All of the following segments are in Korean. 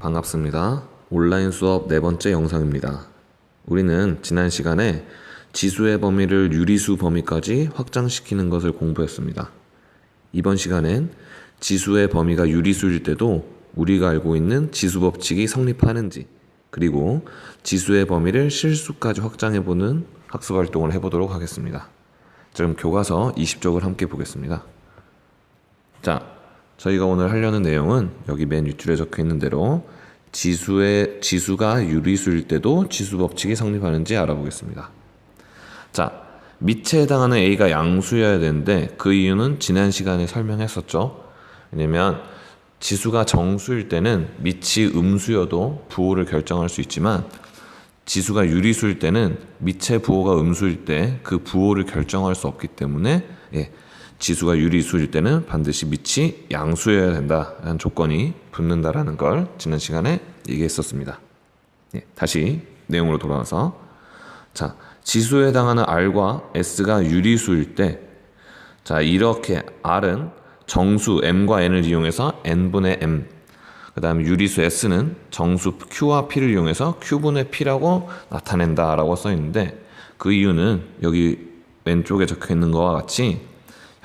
반갑습니다. 온라인 수업 네 번째 영상입니다. 우리는 지난 시간에 지수의 범위를 유리수 범위까지 확장시키는 것을 공부했습니다. 이번 시간엔 지수의 범위가 유리수일 때도 우리가 알고 있는 지수 법칙이 성립하는지, 그리고 지수의 범위를 실수까지 확장해보는 학습 활동을 해보도록 하겠습니다. 자, 그럼 교과서 20쪽을 함께 보겠습니다. 자, 저희가 오늘 하려는 내용은 여기 맨 윗줄에 적혀 있는 대로 지수의 지수가 유리수일 때도 지수 법칙이 성립하는지 알아보겠습니다. 자, 밑에 해당하는 a가 양수여야 되는데 그 이유는 지난 시간에 설명했었죠. 왜냐면 지수가 정수일 때는 밑이 음수여도 부호를 결정할 수 있지만 지수가 유리수일 때는 밑의 부호가 음수일 때 그 부호를 결정할 수 없기 때문에 예, 지수가 유리수일 때는 반드시 밑이 양수여야 된다라는 조건이 붙는다라는 걸 지난 시간에 얘기했었습니다. 예, 다시 내용으로 돌아와서 자 지수에 해당하는 R과 S가 유리수일 때 자 이렇게 R은 정수 m과 n을 이용해서 n분의 m 그 다음에 유리수 s는 정수 q와 p를 이용해서 q분의 p라고 나타낸다라고 써 있는데 그 이유는 여기 왼쪽에 적혀 있는 것과 같이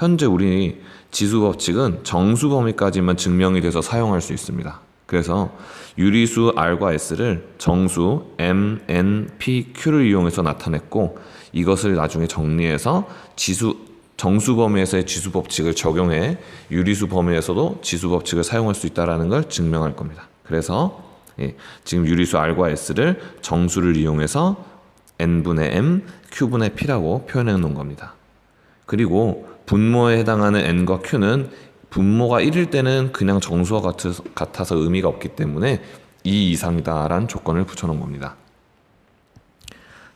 현재 우리 지수 법칙은 정수 범위까지만 증명이 돼서 사용할 수 있습니다. 그래서 유리수 R과 S를 정수 M, N, P, Q를 이용해서 나타냈고 이것을 나중에 정리해서 지수 정수 범위에서의 지수 법칙을 적용해 유리수 범위에서도 지수 법칙을 사용할 수 있다라는 걸 증명할 겁니다. 그래서 예, 지금 유리수 R과 S를 정수를 이용해서 n분의 m, q분의 p라고 표현해 놓은 겁니다. 그리고 분모에 해당하는 n과 q는 분모가 1일 때는 그냥 정수와 같아서 의미가 없기 때문에 2 이상이다라는 조건을 붙여놓은 겁니다.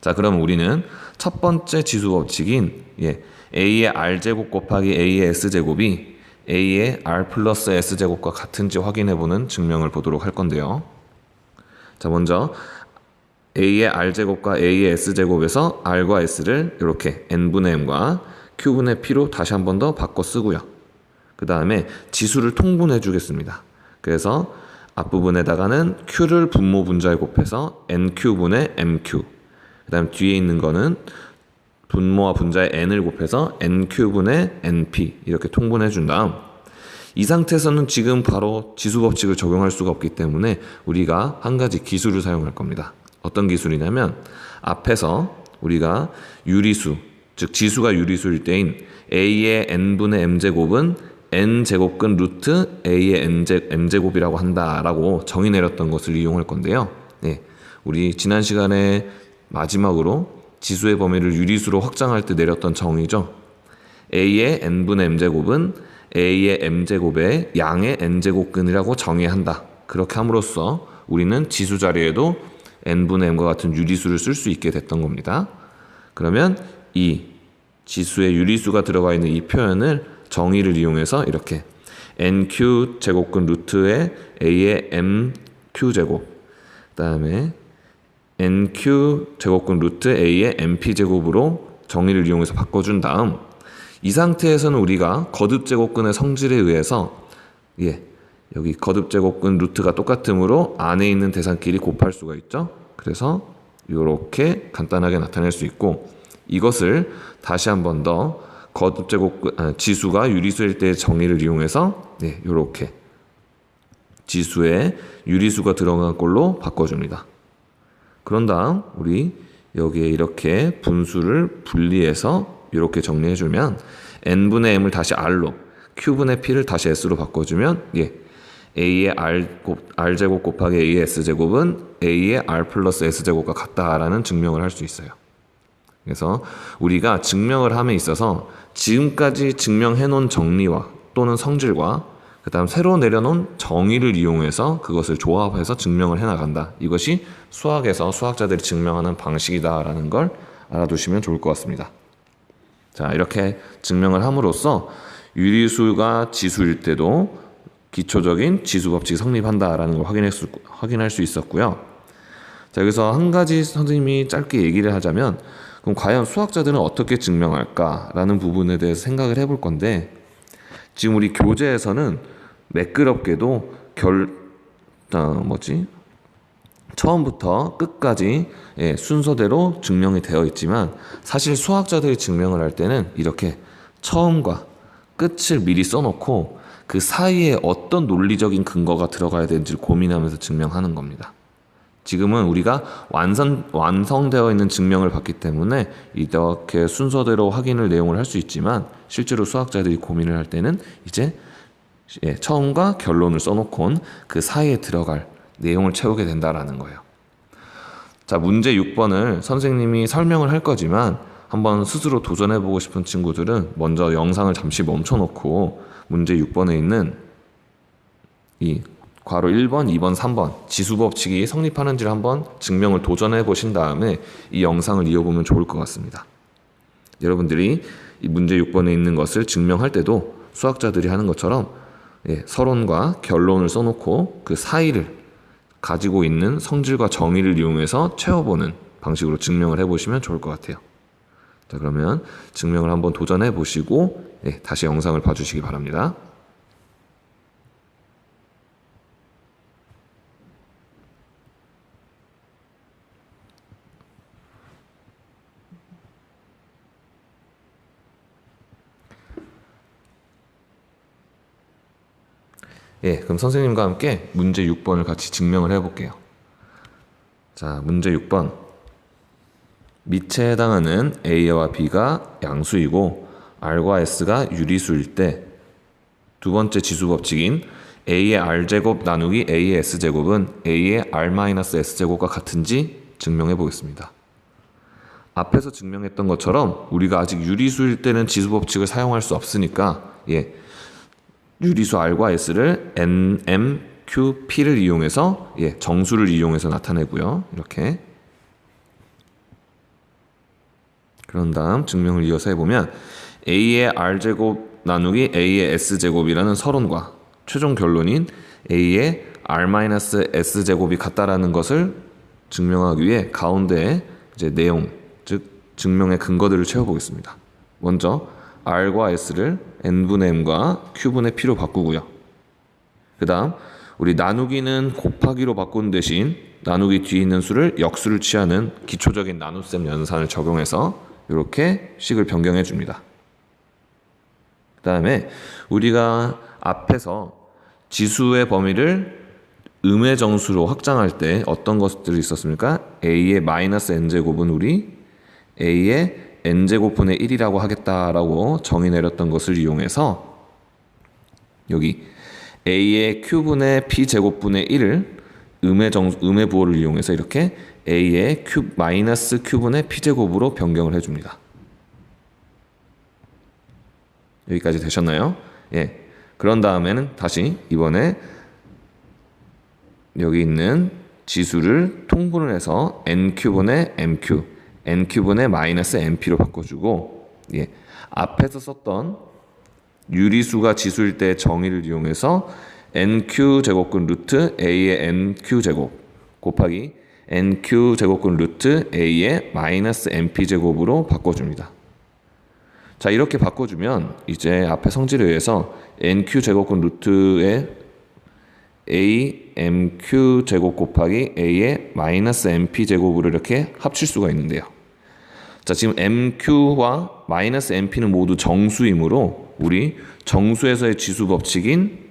자, 그럼 우리는 첫 번째 지수 법칙인 예, a의 r제곱 곱하기 a의 s제곱이 a의 r 플러스 s제곱과 같은지 확인해보는 증명을 보도록 할 건데요. 자, 먼저 a의 r제곱과 a의 s제곱에서 r과 s를 이렇게 n분의 m과 q분의 p로 다시 한 번 더 바꿔 쓰고요. 그 다음에 지수를 통분해 주겠습니다. 그래서 앞부분에다가는 q를 분모 분자에 곱해서 nq분의 mq 그 다음 뒤에 있는 거는 분모와 분자의 n을 곱해서 nq분의 np 이렇게 통분해 준 다음 이 상태에서는 지금 바로 지수 법칙을 적용할 수가 없기 때문에 우리가 한 가지 기술을 사용할 겁니다. 어떤 기술이냐면 앞에서 우리가 유리수 즉 지수가 유리수일 때인 a의 n분의 m제곱은 n제곱근 루트 a의 m제곱이라고 한다라고 정의 내렸던 것을 이용할 건데요. 네, 우리 지난 시간에 마지막으로 지수의 범위를 유리수로 확장할 때 내렸던 정의죠. a의 n분의 m제곱은 a의 m제곱의 양의 n제곱근이라고 정의한다. 그렇게 함으로써 우리는 지수 자리에도 n분의 m과 같은 유리수를 쓸 수 있게 됐던 겁니다. 그러면 이 지수의 유리수가 들어가 있는 이 표현을 정의를 이용해서 이렇게 nq 제곱근 루트의 a의 mq 제곱 그다음에 nq 제곱근 루트 a의 np 제곱으로 정의를 이용해서 바꿔준 다음 이 상태에서는 우리가 거듭 제곱근의 성질에 의해서 예 여기 거듭 제곱근 루트가 똑같으므로 안에 있는 대상끼리 곱할 수가 있죠. 그래서 이렇게 간단하게 나타낼 수 있고 이것을 다시 한 번 더 거듭 제곱 아, 지수가 유리수일 때의 정의를 이용해서 네, 이렇게 지수에 유리수가 들어간 걸로 바꿔줍니다. 그런 다음 우리 여기에 이렇게 분수를 분리해서 이렇게 정리해주면 n분의 m을 다시 r로 q분의 p를 다시 s로 바꿔주면 예, a의 r, r 제곱 곱하기 a의 s 제곱은 a의 r 플러스 s 제곱과 같다라는 증명을 할 수 있어요. 그래서 우리가 증명을 함에 있어서 지금까지 증명해 놓은 정리와 또는 성질과 그 다음 새로 내려놓은 정의를 이용해서 그것을 조합해서 증명을 해 나간다. 이것이 수학에서 수학자들이 증명하는 방식이다라는 걸 알아두시면 좋을 것 같습니다. 자, 이렇게 증명을 함으로써 유리수가 지수일 때도 기초적인 지수 법칙이 성립한다라는 걸 확인할 수, 확인할 수 있었고요. 자, 여기서 한 가지 선생님이 짧게 얘기를 하자면 그럼 과연 수학자들은 어떻게 증명할까라는 부분에 대해서 생각을 해볼 건데 지금 우리 교재에서는 매끄럽게도 결 어, 뭐지? 처음부터 끝까지 예, 순서대로 증명이 되어 있지만 사실 수학자들이 증명을 할 때는 이렇게 처음과 끝을 미리 써놓고 그 사이에 어떤 논리적인 근거가 들어가야 되는지 고민하면서 증명하는 겁니다. 지금은 우리가 완성, 완성되어 있는 증명을 봤기 때문에 이렇게 순서대로 확인을 내용을 할 수 있지만 실제로 수학자들이 고민을 할 때는 이제 예, 처음과 결론을 써놓곤 그 사이에 들어갈 내용을 채우게 된다라는 거예요. 자, 문제 6번을 선생님이 설명을 할 거지만 한번 스스로 도전해보고 싶은 친구들은 먼저 영상을 잠시 멈춰놓고 문제 6번에 있는 이 괄호 1번, 2번, 3번 지수 법칙이 성립하는지를 한번 증명을 도전해 보신 다음에 이 영상을 이어보면 좋을 것 같습니다. 여러분들이 이 문제 6번에 있는 것을 증명할 때도 수학자들이 하는 것처럼 예, 서론과 결론을 써놓고 그 사이를 가지고 있는 성질과 정의를 이용해서 채워보는 방식으로 증명을 해보시면 좋을 것 같아요. 자, 그러면 증명을 한번 도전해 보시고 예, 다시 영상을 봐주시기 바랍니다. 예, 그럼 선생님과 함께 문제 6번을 같이 증명을 해볼게요. 자, 문제 6번. 밑에 해당하는 A와 B가 양수이고 R과 S가 유리수일 때 두 번째 지수 법칙인 A의 R제곱 나누기 A의 S제곱은 A의 R-S제곱과 같은지 증명해 보겠습니다. 앞에서 증명했던 것처럼 우리가 아직 유리수일 때는 지수 법칙을 사용할 수 없으니까 예, 유리수 R과 S를 N, M, Q, P를 이용해서 예, 정수를 이용해서 나타내고요. 이렇게 그런 다음 증명을 이어서 해보면 A의 R제곱 나누기 A의 S제곱이라는 서론과 최종 결론인 A의 R-S제곱이 같다라는 것을 증명하기 위해 가운데에 이제 내용, 즉 증명의 근거들을 채워보겠습니다. 먼저 R과 S를 N분의 M과 Q분의 P로 바꾸고요. 그 다음 우리 나누기는 곱하기로 바꾼 대신 나누기 뒤에 있는 수를 역수를 취하는 기초적인 나눗셈 연산을 적용해서 이렇게 식을 변경해 줍니다. 그 다음에 우리가 앞에서 지수의 범위를 음의 정수로 확장할 때 어떤 것들이 있었습니까? a의 마이너스 n제곱은 우리 a의 n제곱분의 1이라고 하겠다라고 정의 내렸던 것을 이용해서 여기 a의 q분의 p제곱분의 1을 음의 정 음의 부호를 이용해서 이렇게 a의 q 마이너스 q분의 p제곱으로 변경을 해 줍니다. 여기까지 되셨나요? 예. 그런 다음에는 다시 이번에 여기 있는 지수를 통분을 해서 nq분의 mq, nq분의 마이너스 mp로 바꿔주고 예. 앞에서 썼던 유리수가 지수일 때 정의를 이용해서 nq 제곱근 루트 a의 nq 제곱 곱하기 nq 제곱근 루트 a의 마이너스 np 제곱으로 바꿔줍니다. 자 이렇게 바꿔주면 이제 앞에 성질에 의해서 nq 제곱근 루트의 a mq 제곱 곱하기 a의 마이너스 mp 제곱으로 이렇게 합칠 수가 있는데요. 자 지금 mq와 마이너스 mp는 모두 정수이므로 우리 정수에서의 지수 법칙인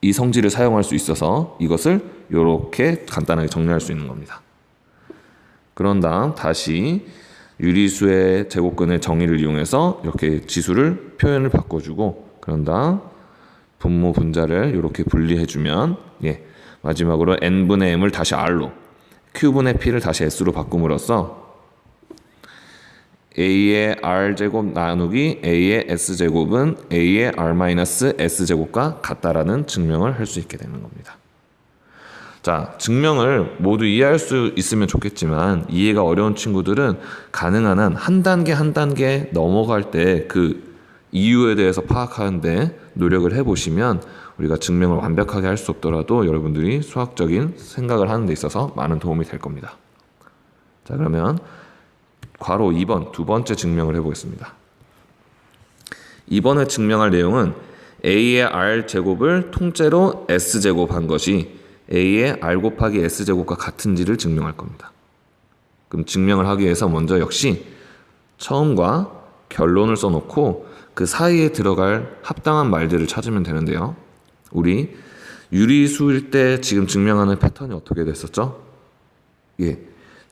이 성질을 사용할 수 있어서 이것을 이렇게 간단하게 정리할 수 있는 겁니다. 그런 다음 다시 유리수의 제곱근의 정의를 이용해서 이렇게 지수를 표현을 바꿔주고 그런 다음 분모 분자를 이렇게 분리해주면 예 마지막으로 n분의 m을 다시 r로 q분의 p를 다시 s로 바꿈으로써 a의 r 제곱 나누기 a의 s 제곱은 a의 r 마이너스 s 제곱과 같다라는 증명을 할 수 있게 되는 겁니다. 자, 증명을 모두 이해할 수 있으면 좋겠지만 이해가 어려운 친구들은 가능한 한 한 단계 한 단계 넘어갈 때 그 이유에 대해서 파악하는데 노력을 해보시면 우리가 증명을 완벽하게 할 수 없더라도 여러분들이 수학적인 생각을 하는 데 있어서 많은 도움이 될 겁니다. 자, 그러면 괄호 2번 두 번째 증명을 해보겠습니다. 이번에 증명할 내용은 a의 r 제곱을 통째로 s 제곱한 것이 a의 r 곱하기 s 제곱과 같은지를 증명할 겁니다. 그럼 증명을 하기 위해서 먼저 역시 처음과 결론을 써놓고 그 사이에 들어갈 합당한 말들을 찾으면 되는데요. 우리 유리수일 때 지금 증명하는 패턴이 어떻게 됐었죠? 예.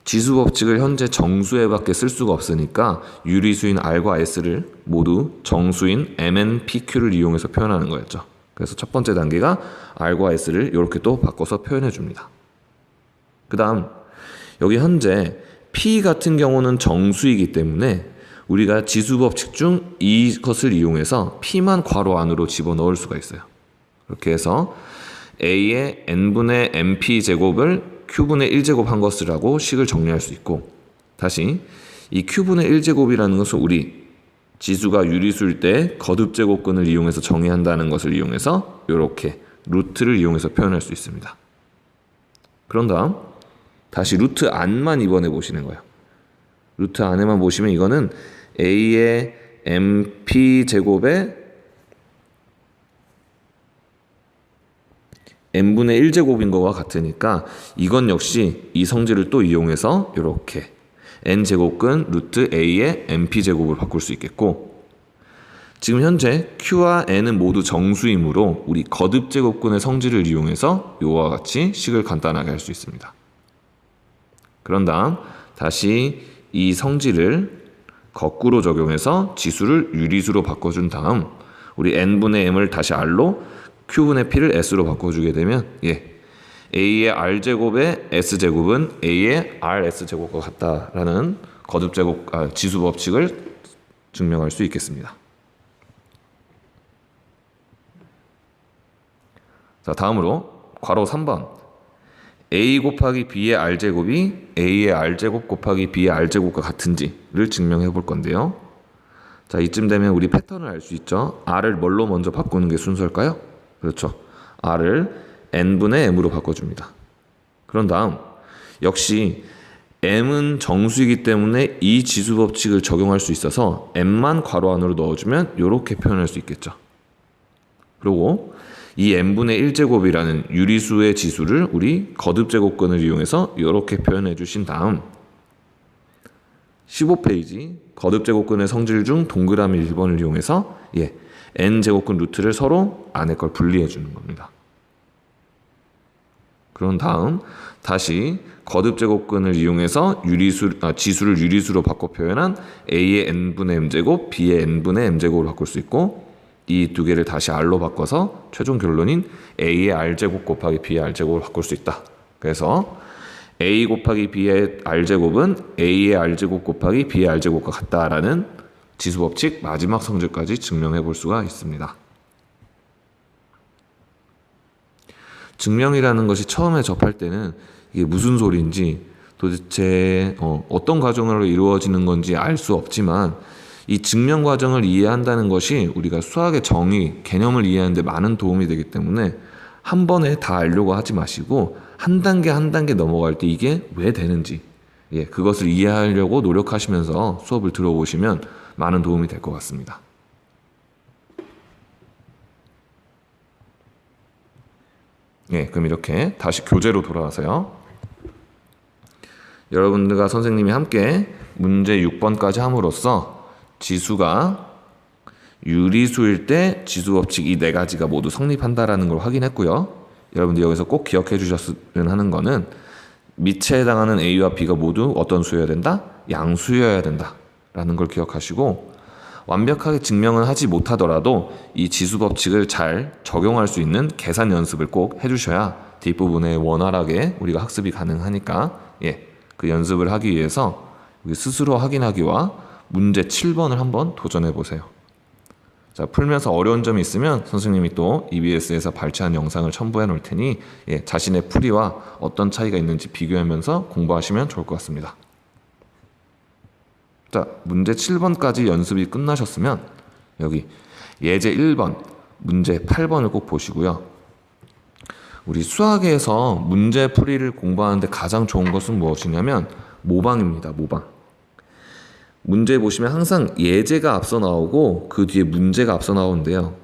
지수 법칙을 현재 정수에밖에 쓸 수가 없으니까 유리수인 R과 S를 모두 정수인 MN, PQ를 이용해서 표현하는 거였죠. 그래서 첫 번째 단계가 R과 S를 이렇게 또 바꿔서 표현해 줍니다. 그 다음, 여기 현재 P 같은 경우는 정수이기 때문에 우리가 지수 법칙 중 이것을 이용해서 P만 괄호 안으로 집어넣을 수가 있어요. 그렇게 해서 A의 n분의 mp 제곱을 q분의 1제곱 한 것이라고 식을 정리할 수 있고 다시 이 q분의 1제곱이라는 것은 우리 지수가 유리수일 때 거듭 제곱근을 이용해서 정의한다는 것을 이용해서 이렇게 루트를 이용해서 표현할 수 있습니다. 그런 다음 다시 루트 안만 이번에 보시는 거예요. 루트 안에만 보시면 이거는 a의 mp 제곱에 n분의 1제곱인 것과 같으니까 이건 역시 이 성질을 또 이용해서 이렇게 n제곱근 루트 a의 np제곱을 바꿀 수 있겠고 지금 현재 q와 n은 모두 정수이므로 우리 거듭제곱근의 성질을 이용해서 이와 같이 식을 간단하게 할 수 있습니다. 그런 다음 다시 이 성질을 거꾸로 적용해서 지수를 유리수로 바꿔준 다음 우리 n분의 m을 다시 r로 q분의 p를 s로 바꿔주게 되면 예 a의 r 제곱의 s 제곱은 a의 r s 제곱과 같다라는 거듭 제곱 아, 지수 법칙을 증명할 수 있겠습니다. 자 다음으로 괄호 3번 a 곱하기 b의 r 제곱이 a의 r 제곱 곱하기 b의 r 제곱과 같은지를 증명해 볼 건데요. 자 이쯤 되면 우리 패턴을 알 수 있죠. r을 뭘로 먼저 바꾸는 게 순서일까요? 그렇죠. r을 n분의 m으로 바꿔줍니다. 그런 다음 역시 m은 정수이기 때문에 이 지수 법칙을 적용할 수 있어서 m만 괄호 안으로 넣어주면 이렇게 표현할 수 있겠죠. 그리고 이 n분의 1제곱이라는 유리수의 지수를 우리 거듭제곱근을 이용해서 이렇게 표현해 주신 다음 15페이지 거듭제곱근의 성질 중 동그라미 1번을 이용해서 예, n제곱근 루트를 서로 안에 걸 분리해 주는 겁니다. 그런 다음 다시 거듭 제곱근을 이용해서 유리수, 아, 지수를 유리수로 바꿔 표현한 a의 n분의 m제곱, b의 n분의 m제곱으로 바꿀 수 있고 이 두 개를 다시 r로 바꿔서 최종 결론인 a의 r제곱 곱하기 b의 r제곱을 바꿀 수 있다. 그래서 a 곱하기 b의 r제곱은 a의 r제곱 곱하기 b의 r제곱과 같다라는 지수 법칙 마지막 성질까지 증명해 볼 수가 있습니다. 증명이라는 것이 처음에 접할 때는 이게 무슨 소리인지 도대체 어, 떤 과정으로 이루어지는 건지 알 수 없지만 이 증명 과정을 이해한다는 것이 우리가 수학의 정의, 개념을 이해하는데 많은 도움이 되기 때문에 한 번에 다 알려고 하지 마시고 한 단계 한 단계 넘어갈 때 이게 왜 되는지 예, 그것을 이해하려고 노력하시면서 수업을 들어보시면 많은 도움이 될 것 같습니다. 예, 그럼 이렇게 다시 교재로 돌아와서요. 여러분들과 선생님이 함께 문제 6번까지 함으로써 지수가 유리수일 때 지수 법칙 이 네 가지가 모두 성립한다라는 걸 확인했고요. 여러분들 여기서 꼭 기억해 주셨으면 하는 거는 미체에 해당하는 A와 B가 모두 어떤 수여야 된다? 양수여야 된다 라는 걸 기억하시고 완벽하게 증명은 하지 못하더라도 이 지수 법칙을 잘 적용할 수 있는 계산 연습을 꼭 해주셔야 뒷부분에 원활하게 우리가 학습이 가능하니까 예, 그 연습을 하기 위해서 스스로 확인하기와 문제 7번을 한번 도전해 보세요. 자, 풀면서 어려운 점이 있으면 선생님이 또 EBS에서 발췌한 영상을 첨부해 놓을 테니 예, 자신의 풀이와 어떤 차이가 있는지 비교하면서 공부하시면 좋을 것 같습니다. 자, 문제 7번까지 연습이 끝나셨으면 여기 예제 1번, 문제 8번을 꼭 보시고요. 우리 수학에서 문제 풀이를 공부하는데 가장 좋은 것은 무엇이냐면 모방입니다. 모방. 문제 보시면 항상 예제가 앞서 나오고 그 뒤에 문제가 앞서 나오는데요.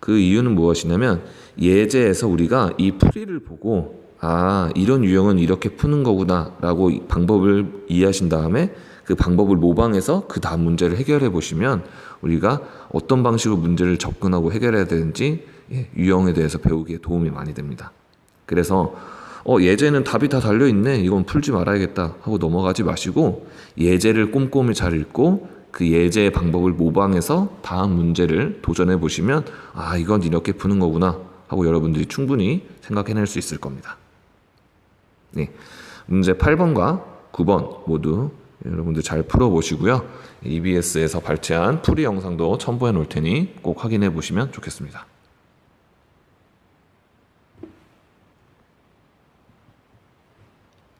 그 이유는 무엇이냐면 예제에서 우리가 이 풀이를 보고 아, 이런 유형은 이렇게 푸는 거구나 라고 이 방법을 이해하신 다음에 그 방법을 모방해서 그 다음 문제를 해결해 보시면 우리가 어떤 방식으로 문제를 접근하고 해결해야 되는지 예, 유형에 대해서 배우기에 도움이 많이 됩니다. 그래서 어, 예제는 답이 다 달려 있네. 이건 풀지 말아야겠다 하고 넘어가지 마시고 예제를 꼼꼼히 잘 읽고 그 예제의 방법을 모방해서 다음 문제를 도전해 보시면 아, 이건 이렇게 푸는 거구나 하고 여러분들이 충분히 생각해낼 수 있을 겁니다. 네. 문제 8번과 9번 모두 여러분들 잘 풀어보시고요. EBS에서 발췌한 풀이 영상도 첨부해 놓을 테니 꼭 확인해 보시면 좋겠습니다.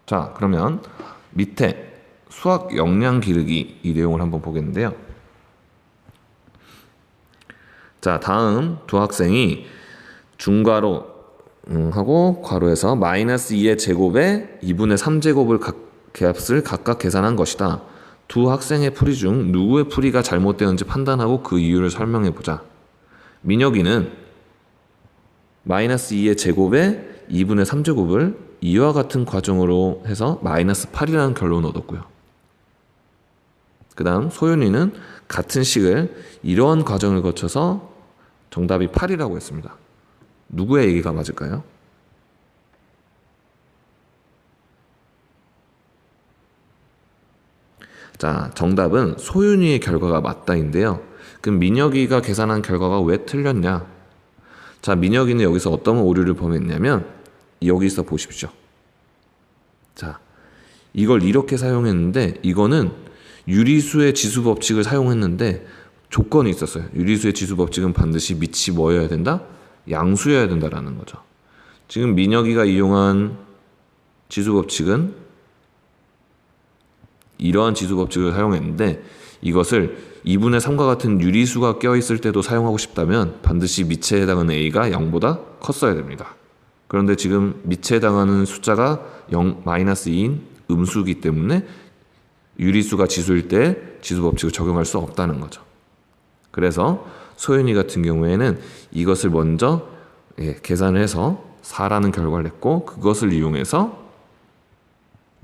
자, 그러면 밑에 수학 역량 기르기 이 내용을 한번 보겠는데요. 자, 다음 두 학생이 중괄호 음, 하고 괄호에서 마이너스 2의 제곱에 2분의 3제곱을 각, 값을 각각 계산한 것이다. 두 학생의 풀이 중 누구의 풀이가 잘못되었는지 판단하고 그 이유를 설명해 보자. 민혁이는 마이너스 2의 제곱에 2분의 3제곱을 이와 같은 과정으로 해서 마이너스 8이라는 결론을 얻었고요. 그 다음 소윤이는 같은 식을 이러한 과정을 거쳐서 정답이 8이라고 했습니다. 누구의 얘기가 맞을까요? 자, 정답은 소윤이의 결과가 맞다인데요. 그럼 민혁이가 계산한 결과가 왜 틀렸냐? 자, 민혁이는 여기서 어떤 오류를 범했냐면 여기서 보십시오. 자, 이걸 이렇게 사용했는데 이거는 유리수의 지수 법칙을 사용했는데 조건이 있었어요. 유리수의 지수 법칙은 반드시 밑이 뭐여야 된다? 양수여야 된다라는 거죠. 지금 민혁이가 이용한 지수 법칙은 이러한 지수 법칙을 사용했는데 이것을 2분의 3과 같은 유리수가 껴있을 때도 사용하고 싶다면 반드시 밑에 해당하는 a가 0보다 컸어야 됩니다. 그런데 지금 밑에 해당하는 숫자가 0, 마이너스 2인 음수이기 때문에 유리수가 지수일 때 지수 법칙을 적용할 수 없다는 거죠. 그래서 소윤이 같은 경우에는 이것을 먼저 예, 계산을 해서 4라는 결과를 냈고 그것을 이용해서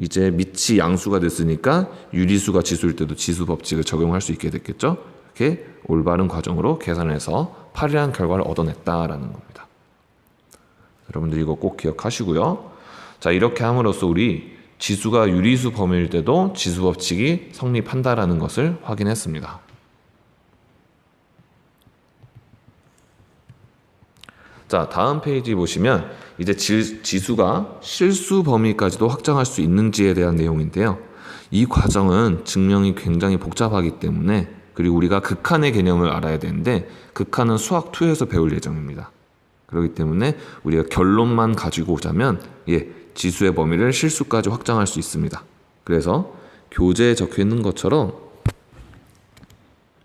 이제 밑이 양수가 됐으니까 유리수가 지수일 때도 지수 법칙을 적용할 수 있게 됐겠죠. 이렇게 올바른 과정으로 계산해서 8이라는 결과를 얻어냈다라는 겁니다. 여러분들 이거 꼭 기억하시고요. 자 이렇게 함으로써 우리 지수가 유리수 범위일 때도 지수 법칙이 성립한다라는 것을 확인했습니다. 자, 다음 페이지 보시면 이제 지, 지수가 실수 범위까지도 확정할 수 있는지에 대한 내용인데요. 이 과정은 증명이 굉장히 복잡하기 때문에 그리고 우리가 극한의 개념을 알아야 되는데 극한은 수학 2에서 배울 예정입니다. 그렇기 때문에 우리가 결론만 가지고 오자면 예, 지수의 범위를 실수까지 확정할 수 있습니다. 그래서 교재에 적혀 있는 것처럼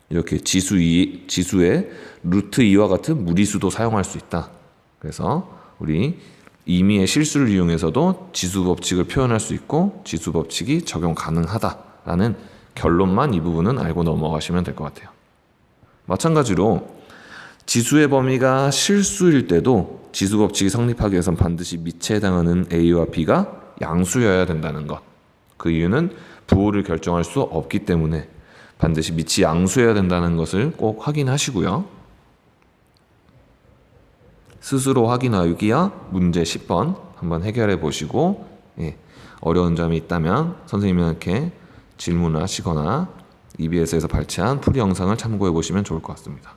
이렇게 지수 2, 지수의 루트 2와 같은 무리수도 사용할 수 있다. 그래서 우리 임의의 실수를 이용해서도 지수 법칙을 표현할 수 있고 지수 법칙이 적용 가능하다라는 결론만 이 부분은 알고 넘어가시면 될 것 같아요. 마찬가지로 지수의 범위가 실수일 때도 지수 법칙이 성립하기 위해선 반드시 밑에 해당하는 A와 B가 양수여야 된다는 것. 그 이유는 부호를 결정할 수 없기 때문에 반드시 밑이 양수여야 된다는 것을 꼭 확인하시고요. 스스로 확인하기야 문제 10번 한번 해결해 보시고 예, 어려운 점이 있다면 선생님한테 질문을 하시거나 EBS에서 발췌한 풀이 영상을 참고해 보시면 좋을 것 같습니다.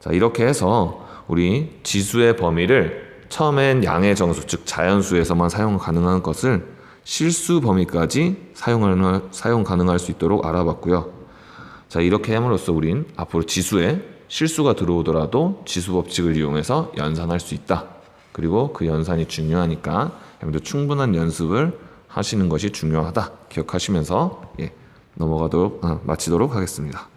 자 이렇게 해서 우리 지수의 범위를 처음엔 양의 정수 즉 자연수에서만 사용 가능한 것을 실수 범위까지 사용하는, 사용 가능할 수 있도록 알아봤고요. 자 이렇게 함으로써 우린 앞으로 지수에 실수가 들어오더라도 지수 법칙을 이용해서 연산할 수 있다. 그리고 그 연산이 중요하니까 여러분들 충분한 연습을 하시는 것이 중요하다. 기억하시면서 예, 넘어가도록 아, 마치도록 하겠습니다.